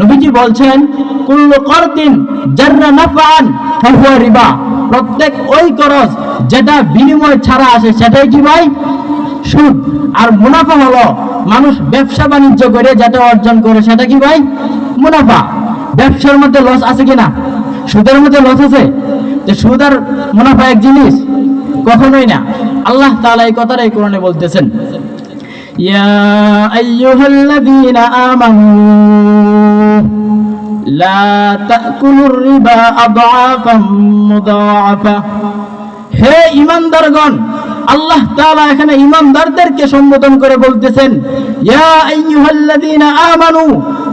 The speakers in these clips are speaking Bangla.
নবীজি বলছেন, কুল্লু করদিন জাররা নাফআন, ফাহুয়া রিবা। প্রত্যেক ওই খরচ যেটা বিনিময় ছাড়া আসে সেটাই কি ভাই? সুদ। আর মুনাফা হলো মানুষ ব্যবসা বাণিজ্য করে যেটা অর্জন করে, সেটা কি ভাই? মুনাফা। ব্যবসার মধ্যে লস আছে কিনা সুদের মধ্যে লস আছে? যে সুদ আর মুনাফা এক জিনিস, কখনোই না। আল্লাহ তাআলা এই কথাটাই কোরআনে বলতেছেন। ইয়া আইয়ুহাল্লাযীনা আমানু লা তাকুলুর রিবা আদআফাম মুদাআফা হে ইমানদারগণ, আল্লাহ তাআলা এখানে ইমানদারদেরকে সম্বোধন করে বলতেছেন, ইয়া আইয়ুহাল্লাযীনা আমানু,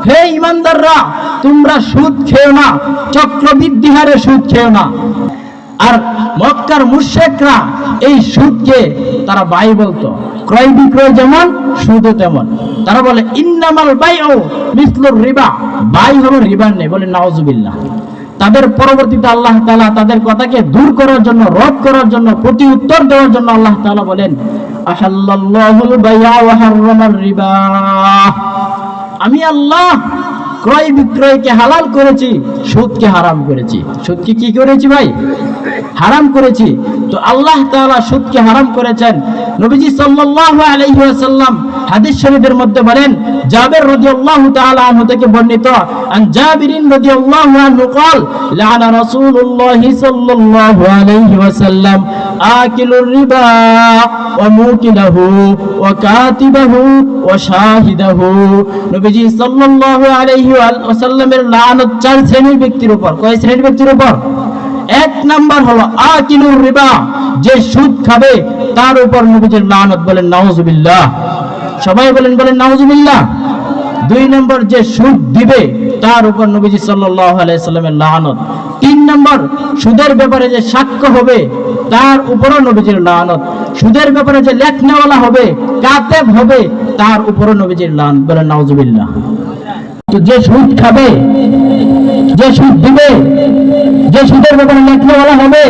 হে ইমানদাররা, তোমরা সুদ খেও না, চক্রবৃদ্ধি হারে সুদ খেও না। আর মক্কার মুশরিকরা এই সুদকে তারা বাই বলতো। ক্রয় বিক্রয় যেমন সুদও তেমন। তারা বলে, ইন্নামাল বাইউ মিসলুর রিবা। বাই হলো রিবার নেই, বলে নাউজুবিল্লাহ। তাদের পরবর্তীতে আল্লাহ তাআলা তাদের কথাকে দূর করার জন্য রদ করার জন্য, প্রতি উত্তর দেওয়ার জন্য আল্লাহ তাআলা বলেন আমি আল্লাহ ক্রয় বিক্রয়কে হালাল করেছি, সুদকে হারাম করেছি। সুদকে কি করেছি ভাই? হারাম করেছি। তো আল্লাহ তাআলা সুদকে হারাম করেছেন। নবীজি সাল্লাল্লাহু আলাইহি ওয়াসাল্লাম হাদিস শরীফের মধ্যে বলেন জাবের রাদিয়াল্লাহু তাআলা আনহু থেকে বর্ণিত আন জাবিরিন রাদিয়াল্লাহু আনহু قال لعن رسول الله صلى الله عليه وسلم آكل الربا وموكله وكاتبه وشاهده নবীজি সাল্লাল্লাহু আলাইহি ওয়াসাল্লামের লানত চার শ্রেণীর ব্যক্তির উপর কয় শ্রেণীর ব্যক্তির উপর এক নাম্বার হলো আকিলুর রিবা, যে সুদ খাবে, তার উপর নবীজির লানত বলেন, নাউজুবিল্লাহ। সবাই বলেন বলেন, নাউজুবিল্লাহ। দুই নম্বর, যে সুদ দিবে, তার উপর নবীজি সাল্লাল্লাহু আলাইহি সাল্লামের লানত। তিন নম্বর, সুদের ব্যাপারে যে সাক্ষ্য হবে, তার উপরও নবীজির লানত। সুদের ব্যাপারে যে লেখনাওয়ালা হবে, কাতেব হবে, তার উপরও নবীজির লান, বলেন, নাউজুবিল্লাহ। যে সুদ খাবে, যে সুদ দিবে যে সুদের ব্যাপারে লেখনাওয়ালা হবে,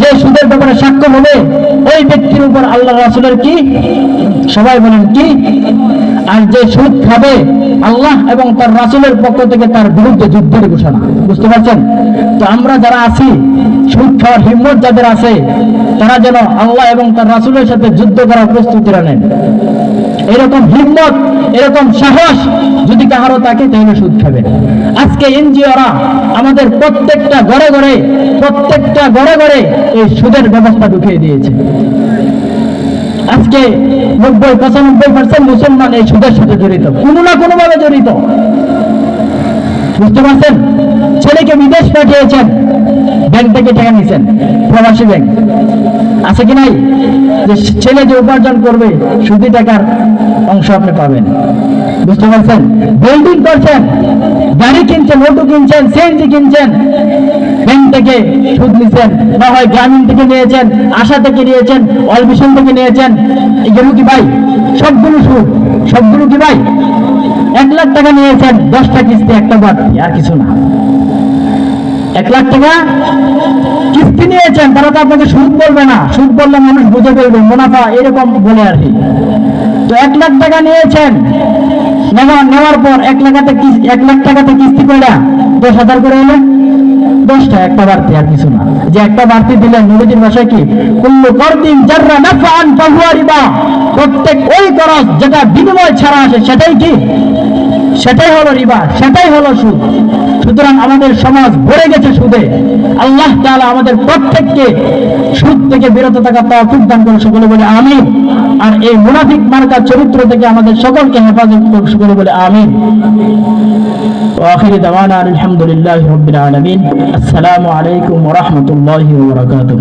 যে সুদের ব্যাপারে সাক্ষ্য হবে, ওই ব্যক্তির উপর আল্লাহ রাসুলের কি? সবাই বলেন কি? আর যে সুদ খাবে আল্লাহ এবং তার রাসুলের পক্ষ থেকে তার বিরুদ্ধে যুদ্ধের ঘোষণা। বুঝতে পারছেন? তো আমরা যারা আছি, সুদ খাওয়ার হিম্মত যাদের আছে, তারা যেন আল্লাহ এবং তার রাসুলের সাথে যুদ্ধ করার প্রস্তুতিরা নেন এরকম হিম্মত, এরকম সাহস যদি কাহারও থাকে তাহলে সুদ খাবে আজকে এনজিওরা আমাদের প্রত্যেকটা ঘরে ঘরে প্রত্যেকটা ঘরে ঘরে এই সুদের ব্যবস্থা ঢুকিয়ে দিয়েছে। আজকে নব্বই পঁচানব্বই পার্সেন্ট মুসলমান এই সুদের সাথে জড়িত। কোনো না কোনো ভাবে জড়িত। বুঝতে পারছেন? ছেলেকে বিদেশ পাঠিয়েছেন। ব্যাংক থেকে টাকা নিয়েছেন। প্রবাসী ব্যাংক। আছে কি নাই? যে ছেলে যে উপার্জন করবে, সুদি টাকার অংশ আপনি পাবেন। বুঝতে পারছেন? বিল্ডিং করছেন, গাড়ি কিনছেন অটো কিনছেন সিএনজি কিনছেন ব্যাংক থেকে সুদ নিছেন না হয় গ্রামীণ থেকে নিয়েছেন, আশা থেকে নিয়েছেন অলভিশন থেকে নিয়েছেন, এগুলো কি ভাই? সবগুলো সুদ, সবগুলো কি ভাই? এক লাখ টাকা নিয়েছেন, দশটা কিস্তি, একটা বাড়তি আর কিছু না। এক লাখ টাকা কিস্তি নিয়েছেন, তারা তো আপনাকে সুদ বলবে না। সুদ বললে মানুষ বুঝে ফেলবে, মুনাফা এরকম বলে আর কি। তো এক লাখ টাকা নিয়েছেন নেওয়া নেওয়ার পর এক লাখাতে এক লাখ টাকাতে কিস্তি করে দশ হাজার করে হলে দশটা, একটা বাড়তি আর কিছু না। যে একটা বাড়তি দিলে নবীজির ভাষায় কি? কুল্লু করদিন যারা নাফান ফাহুয়া প্রত্যেক ওই খরচ যেটা বিনিময় ছাড়া আসে, সেটাই কি? সেটাই হলো রিবা সেটাই হলো সুদ সুতরাং আমাদের সমাজ ভরে গেছে সুদে আল্লাহ তাআলা আমাদের প্রত্যেককে সুদ থেকে বিরত থাকার তৌফিক দান করে সকলে বলে আমিন আর এই মুনাফিক মার্কা চরিত্র থেকে আমাদের সকলকে হেফাজত করুক সকলে বলে আমিন وآخر دعوانا الحمد لله رب العالمين السلام عليكم ورحمة الله وبركاته